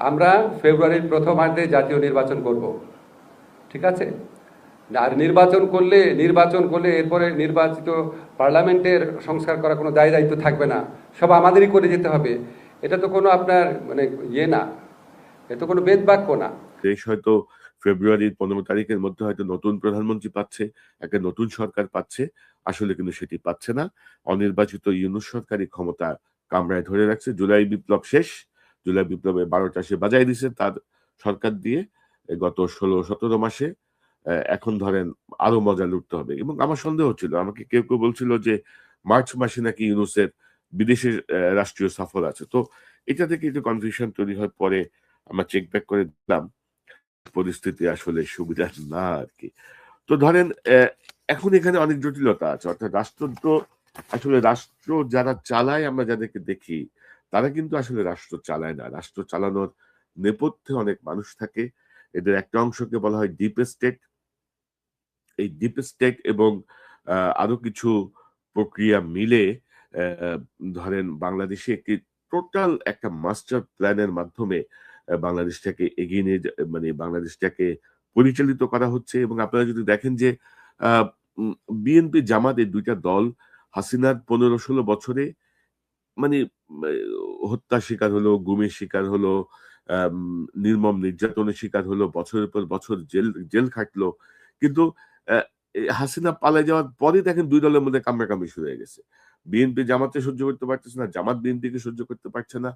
আমরা ফেব্রুয়ারির প্রথমার্ধে জাতীয় নির্বাচন করব। ঠিক আছে? আর নির্বাচন করলে নির্বাচন করলে এরপরে নির্বাচিত পার্লামেন্টের সংস্কার করা কোনো দায় দায়িত্ব থাকবে না। সব আমাদেরই করে যেতে হবে। এটা তো কোনো আপনার মানে ইয়ে না। এ তো কোনো বেদ বাক্য না। দেশ হয়তো ফেব্রুয়ারির পনেরো তারিখের মধ্যে হয়তো নতুন প্রধানমন্ত্রী পাচ্ছে একটা নতুন সরকার পাচ্ছে। আসলে কিন্তু সেটি পাচ্ছে না। অনির্বাচিত ইউনুস সরকারি ক্ষমতা কামরায় ধরে রাখছে। জুলাই বিপ্লব শেষ। জুলাই বিপ্লবে বারোটা সে বাজাই দিছে, তার সরকার দিয়ে গত ষোলো, সতেরো মাসে এখন ধরেন আরও মজা লুটতে হবে। এবং আমার সন্দেহ ছিল আমাকে কেউ কেউ বলছিল যে মার্চ মাসে নাকি ইউনুসের বিদেশের রাষ্ট্রীয় সফর আছে। তো এটা থেকে একটু কনফিউশন তৈরি হয় পরে আমরা চেক ব্যাক করে দিলাম, পরিস্থিতি আসলে সুবিধা না আর কি। তো ধরেন এখন এখানে অনেক জটিলতা আছে। অর্থাৎ রাষ্ট্র তো, আসলে রাষ্ট্র যারা চালায় আমরা যাদেরকে দেখি তারা কিন্তু আসলে রাষ্ট্র চালায় না। রাষ্ট্র চালানোর নেপথ্যে অনেক মানুষ থাকে। এদের একটা অংশকে বলা হয় ডিপ স্টেট। এই ডিপ স্টেট এবং আরও কিছু প্রক্রিয়া মিলে ধরেন বাংলাদেশে একটি টোটাল একটা মাস্টার প্ল্যানের মাধ্যমে বাংলাদেশটাকে এগিয়ে নিয়ে মানে বাংলাদেশটাকে পরিচালিত করা হচ্ছে এবং আপনারা যদি দেখেন যে বিএনপি জামাত এই দুইটা দল, হাসিনার পনেরো ষোলো বছরে মানে উম, হত্যা শিকার হলো গুমের শিকার হলো নির্মম নির্যাতনের শিকার হলো বছরের পর বছর জেল জেল খাটলো। কিন্তু হাসিনা পালিয়ে যাওয়ার পরে দেখেন দুই দলের মধ্যে কামড়াকামড়ি শুরু হয়ে গেছে। বিএনপি জামাতে সহ্য করতে পারতেছে না জামাত বিএনপিকে সহ্য করতে পারছে না।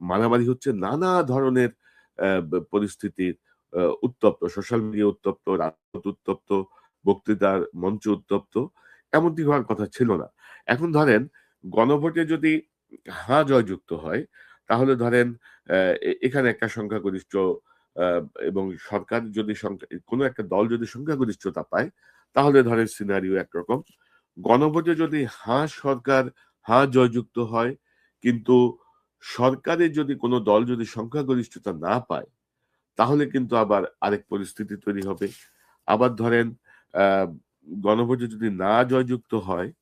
মারামারি হচ্ছে নানা ধরনের পরিস্থিতির উত্তপ্ত সোশ্যাল মিডিয়া উত্তপ্ত রাজপথ উত্তপ্ত বক্তৃতার মঞ্চ উত্তপ্ত এমনটি হওয়ার কথা ছিল না। এখন ধরেন গণভোটে যদি হা জয়যুক্ত হয়, তাহলে ধরেন এখানে একটা সংখ্যাগরিষ্ঠ এবং সরকার যদি সংখ্যা- কোনো একটা দল যদি সংখ্যাগরিষ্ঠতা পায়, তাহলে ধরেন সিনারিও একরকম। গণভোটে যদি হা সরকার হা জয়যুক্ত হয়, কিন্তু সরকারের যদি কোনো দল যদি সংখ্যাগরিষ্ঠতা না পায়, তাহলে কিন্তু আবার আরেক পরিস্থিতি তৈরি হবে। আবার ধরেন গণভোটে যদি না জয়যুক্ত হয়,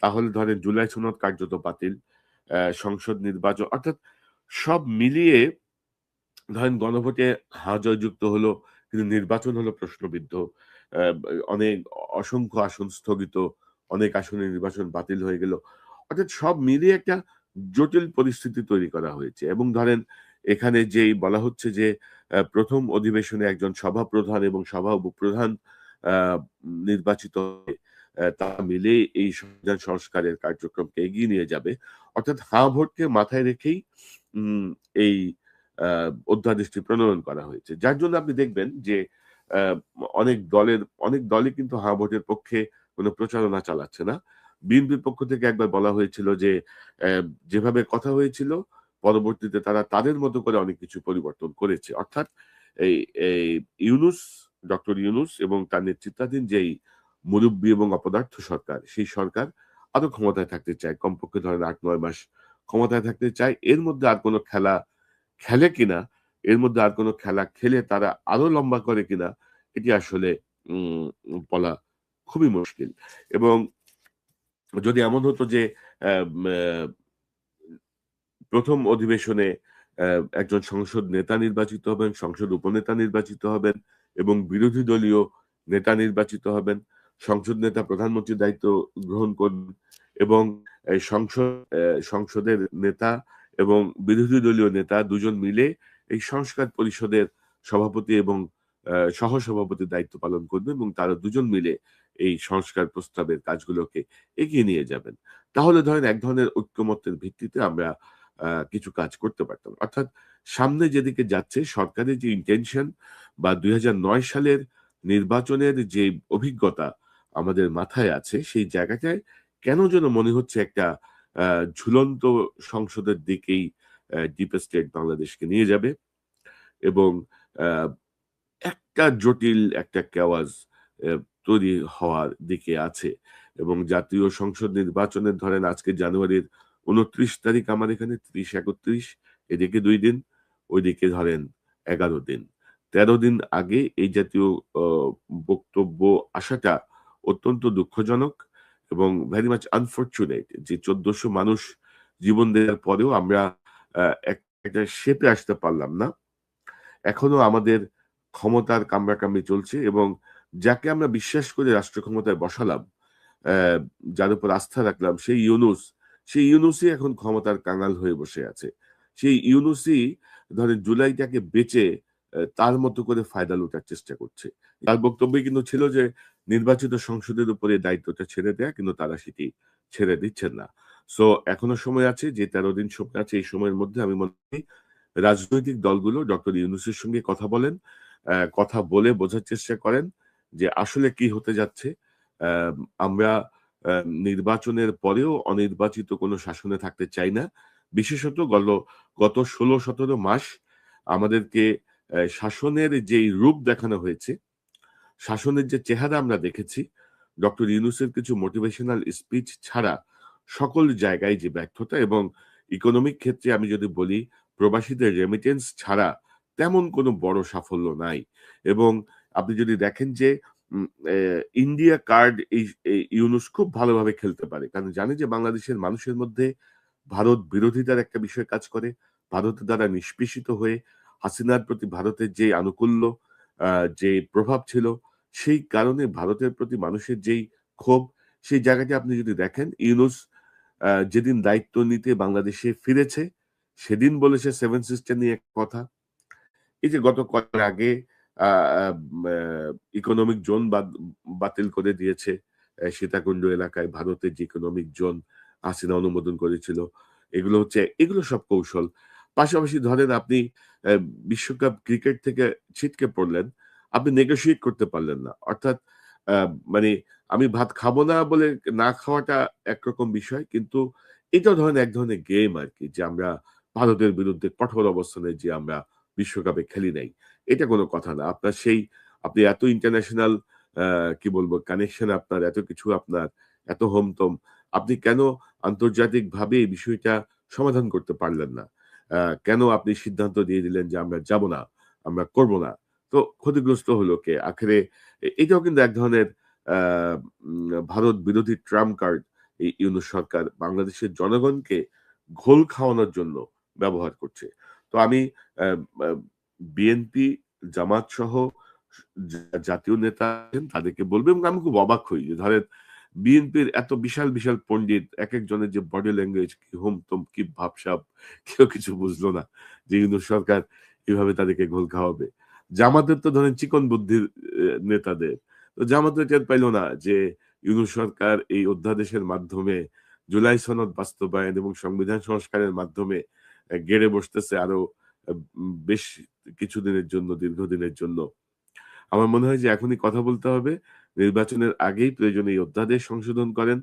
তাহলে ধরেন জুলাই সনদ কার্যত বাতিল। সংসদ নির্বাচন, অর্থাৎ সব মিলিয়ে ধরেন গণভোটে হা জয়যুক্ত হলো, কিন্তু নির্বাচন হলো প্রশ্নবিদ্ধ। অনেক অসংখ্য আসন স্থগিত, অনেক আসনে নির্বাচন বাতিল হয়ে গেল। অর্থাৎ সব মিলিয়ে একটা জটিল পরিস্থিতি তৈরি করা হয়েছে এবং ধরেন এখানে যেই বলা হচ্ছে যে প্রথম অধিবেশনে একজন সভাপ্রধান এবং সভা উপপ্রধান নির্বাচিত তা মিলে এই সংবিধান সংস্কারের কার্যক্রমকে এগিয়ে নিয়ে যাবে। অর্থাৎ হা ভোটকে মাথায় রেখেই এই অধ্যাদেশটি প্রণয়ন করা হয়েছে। যার জন্য আপনি দেখবেন যে অনেক দলের, অনেক দলই কিন্তু হা ভোটের পক্ষে কোনো প্রচারণা চালাচ্ছে না। বিএনপির পক্ষ থেকে একবার বলা হয়েছিল যে যেভাবে কথা হয়েছিল, পরবর্তীতে তারা তাদের মতো করে অনেক কিছু পরিবর্তন করেছে। অর্থাৎ এই ইউনুস, ডক্টর ইউনুস এবং তার নেতৃত্বাধীন যেই মুরব্বী এবং অপদার্থ সরকার। সেই সরকার আরও ক্ষমতায় থাকতে চায়? কমপক্ষে ধরেন আট, নয় মাস ক্ষমতায় থাকতে চায়। এর মধ্যে আর কোনো খেলা খেলে কিনা? এর মধ্যে আর কোনো খেলা খেলে তারা আরও লম্বা করে কিনা? এটি আসলে বলা খুবই মুশকিল। এবং যদি এমন হতো যে প্রথম অধিবেশনে একজন সংসদ নেতা নির্বাচিত হবেন, সংসদ উপনেতা নির্বাচিত হবেন এবং বিরোধী দলীয় নেতা নির্বাচিত হবেন সংসদ নেতা, প্রধানমন্ত্রীর দায়িত্ব গ্রহণ করবেন এবং সংসদ সংসদের নেতা এবং বিরোধী দলীয় নেতা দুজন মিলে এই সংস্কার পরিষদের সভাপতি এবং সহসভাপতির দায়িত্ব পালন করবেন এবং তারা দুজন মিলে এই সংস্কার প্রস্তাবের কাজগুলোকে এগিয়ে নিয়ে যাবেন। তাহলে ধরেন এক ধরনের ঐক্যমত্যের ভিত্তিতে আমরা কিছু কাজ করতে পারতাম। অর্থাৎ সামনে যেদিকে যাচ্ছে সরকারের যে ইন্টেনশন বা দুই হাজার নয় সালের নির্বাচনের যে অভিজ্ঞতা আমাদের মাথায় আছে, সেই জায়গাটায় কেন যেন মনে হচ্ছে একটা ঝুলন্ত সংসদের দিকেই ডিপ স্টেট বাংলাদেশকে নিয়ে যাবে এবং একটা জটিল, একটা কেওয়াজ তৈরি হওয়ার দিকে আছে এবং জাতীয় সংসদ নির্বাচনের ধরেন আজকে জানুয়ারির উনত্রিশ তারিখ, আমার এখানে ত্রিশ, একত্রিশ, এদিকে দুই দিন, ওইদিকে ধরেন এগারো দিন। তেরো দিন আগে এই জাতীয় বক্তব্য আসাটা অত্যন্ত দুঃখজনক এবং ভেরি মাচ আনফর্চুনেট যে চোদ্দশো মানুষ জীবন দেওয়ার পরেও আমরা একটা শেপে আসতে পারলাম না। এখনও আমাদের ক্ষমতার কামড়াকামড়ি চলছে এবং যাকে আমরা বিশ্বাস করে রাষ্ট্র ক্ষমতায় বসালাম যার উপর আস্থা রাখলাম সেই ইউনুস, সেই ইউনুসই এখন ক্ষমতার কাঙাল হয়ে বসে আছে। সেই ইউনুসই ধরেন জুলাইটাকে বেচে তার মতো করে ফায়দা লুটার চেষ্টা করছে। তার বক্তব্যই কিন্তু ছিল যে নির্বাচিত সংসদের উপরে দায়িত্বটা ছেড়ে দেয়া, কিন্তু তারা সেটি ছেড়ে দিচ্ছেন না। সো এখনও সময় আছে, যে তেরো দিন সময় আছে, এই সময়ের মধ্যে আমি মনে করি রাজনৈতিক দলগুলো ডক্টর ইউনুসের সঙ্গে কথা বলেন কথা বলে বোঝার চেষ্টা করেন যে আসলে কি হতে যাচ্ছে। আমরা নির্বাচনের পরেও অনির্বাচিত কোনো শাসনে থাকতে চাই না। বিশেষত গত গত ষোলো সতেরো মাস আমাদেরকে শাসনের যেই রূপ দেখানো হয়েছে শাসনের যে চেহারা আমরা দেখেছি, ডক্টর ইউনুসের কিছু মোটিভেশনাল স্পিচ ছাড়া সকল জায়গায় যে ব্যর্থতা এবং ইকোনমিক ক্ষেত্রে আমি যদি বলি, প্রবাসীদের রেমিটেন্স ছাড়া তেমন কোনো বড় সাফল্য নাই। এবং আপনি যদি দেখেন যে ইন্ডিয়া কার্ড এই ইউনুস খুব ভালোভাবে খেলতে পারে। কারণ জানে যে বাংলাদেশের মানুষের মধ্যে ভারত বিরোধিতার একটা বিষয় কাজ করে, ভারতের দ্বারা নিষ্পেষিত হয়ে হাসিনার প্রতি ভারতের যে আনুকূল্য যে প্রভাব ছিল সেই কারণে ভারতের প্রতি মানুষের যেই ক্ষোভ, সেই জায়গাটি আপনি যদি দেখেন, ইউনুস যেদিন দায়িত্ব নিতে বাংলাদেশে ফিরেছে, সেদিন বলেছে সেভেন সিস্টার নিয়ে এক কথা। এই যে গত কয়েক আগে ইকোনমিক জোন বাতিল করে দিয়েছে সীতাকুণ্ড এলাকায় ভারতের যে ইকোনমিক জোন হাসিনা অনুমোদন করেছিল, এগুলো হচ্ছে, এগুলো সব কৌশল। পাশাপাশি ধরেন আপনি বিশ্বকাপ ক্রিকেট থেকে ছিটকে পড়লেন আপনি নেগোশিয়েট করতে পারলেন না। অর্থাৎ মানে আমি ভাত খাব না বলে না খাওয়াটা একরকম বিষয়, কিন্তু এটা ধরেন এক ধরনের গেম আর কি যে আমরা ভারতের বিরুদ্ধে কঠোর অবস্থানে যে আমরা বিশ্বকাপে খেলি নাই। এটা কোনো কথা না। আপনার সেই, আপনি এত ইন্টারন্যাশনাল কি বলব কানেকশন আপনার, এত কিছু আপনার, এত হোমতম, আপনি কেন আন্তর্জাতিক ভাবে এই বিষয়টা সমাধান করতে পারলেন না? কেন আপনি সিদ্ধান্ত দিয়ে দিলেন যে আমরা যাব না, আমরা করব না? তো ক্ষতিগ্রস্ত হলো কে? আখেরে এটাও কিন্তু এক ধরনের ভারত বিরোধী ট্রাম্প কার্ড এই ইউনুস সরকার বাংলাদেশের জনগণকে ঘোল খাওয়ানোর জন্য ব্যবহার করছে। তো আমি বিএনপি, জামাত সহ জাতীয় নেতা তাদেরকে বলব এবং আমি খুব অবাক হই যে ধরেন বিএনপির এত বিশাল বিশাল পণ্ডিত এক একজনের যে বডি ল্যাঙ্গুয়েজ কি হোম তোম, কি ভাবসাব কেউ কিছু বুঝলো না যে ইউনুস সরকার এভাবে তাদেরকে ঘোল খাওয়াবে। জামাতের তো ধরেন চিকন বুদ্ধির নেতাদের। তো জামাতের টের পাইলো না যে ইউনু সরকার এই অধ্যাদেশের মাধ্যমে জুলাই সনদ বাস্তবায়ন এবং সংবিধান সংস্কারের মাধ্যমে গেড়ে বসতেছে আরও বেশ কিছুদিনের জন্য, দীর্ঘদিনের জন্য। আমার মনে হয় যে এখনই কথা বলতে হবে। নির্বাচনের আগেই প্রয়োজনে এই অধ্যাদেশ সংশোধন করেন,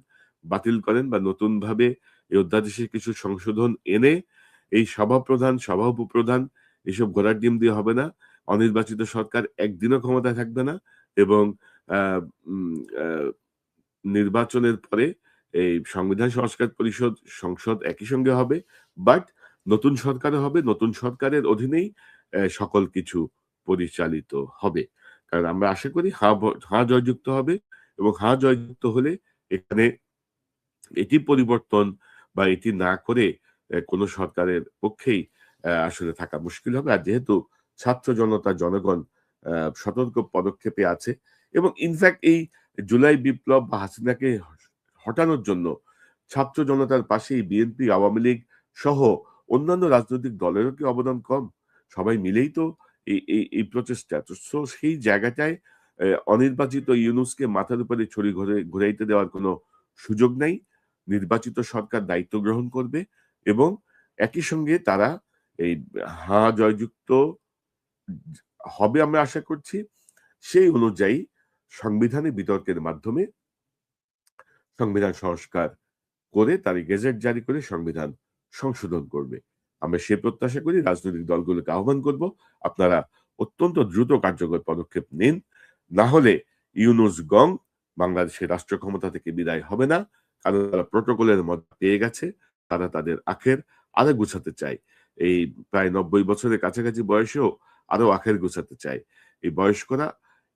বাতিল করেন বা নতুন ভাবে এই অধ্যাদেশে কিছু সংশোধন এনে এই সভাপ্রধান সভা উপপ্রধান এসব ঘোড়ার ডিম দিয়ে হবে না। অনির্বাচিত সরকার একদিনও ক্ষমতায় থাকবে না এবং নির্বাচনের পরে এই সংবিধান সংস্কার পরিষদ সংসদ একই সঙ্গে হবে বাট নতুন সরকারও হবে, নতুন সরকারের অধীনেই সকল কিছু পরিচালিত হবে। কারণ আমরা আশা করি হা হা জয়যুক্ত হবে এবং হা জয়যুক্ত হলে এখানে এটি পরিবর্তন বা এটি না করে কোনো সরকারের পক্ষেই আসলে থাকা মুশকিল হবে। আর যেহেতু ছাত্র জনতা, জনগণ সতর্ক পদক্ষেপে আছে এবং ইনফ্যাক্ট এই জুলাই বিপ্লব বা হাসিনাকে হটানোর জন্য ছাত্র জনতার পাশেই বিএনপি, আওয়ামী লীগ সহ অন্যান্য রাজনৈতিক দলেরও কি অবদান কম? সবাই মিলেই তো এই এই প্রচেষ্টা। তো সেই জায়গাটায় অনির্বাচিত ইউনুসকে মাথার উপরে ছড়ি ঘুরে, ঘুরাইতে দেওয়ার কোনো সুযোগ নাই। নির্বাচিত সরকার দায়িত্ব গ্রহণ করবে এবং একই সঙ্গে তারা এই হা জয়যুক্ত হবে আমরা আশা করছি। সেই অনুযায়ী সংবিধানে বিতর্কের মাধ্যমে সংবিধান সংস্কার করে তার গেজেট জারি করে সংবিধান সংশোধন করবে। আমরা সে প্রত্যাশা করি রাজনৈতিক দলগুলোকে আহ্বান করব, আপনারা অত্যন্ত দ্রুত কার্যকর পদক্ষেপ নিন। না হলে ইউনুস গং বাংলাদেশের রাষ্ট্র ক্ষমতা থেকে বিদায় হবে না, কারণ তারা প্রোটোকলের মধ্যে পেয়ে গেছে, তারা তাদের আখের আরও গুছাতে চায়। এই প্রায় নব্বই বছরের কাছাকাছি বয়সেও আরও আখের গুছাতে চাই। এই বয়স্করা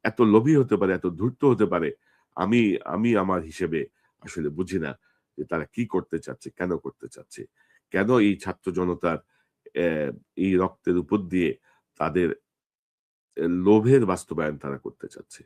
এত লোভী হতে পারে, এত ধূর্ত হতে পারে, আমি আমি আমার হিসেবে আসলে বুঝি না যে তারা কি করতে চাচ্ছে, কেন করতে চাচ্ছে। কেন এই ছাত্র জনতার এই রক্তের উপর দিয়ে তাদের লোভের বাস্তবায়ন তারা করতে চাচ্ছে?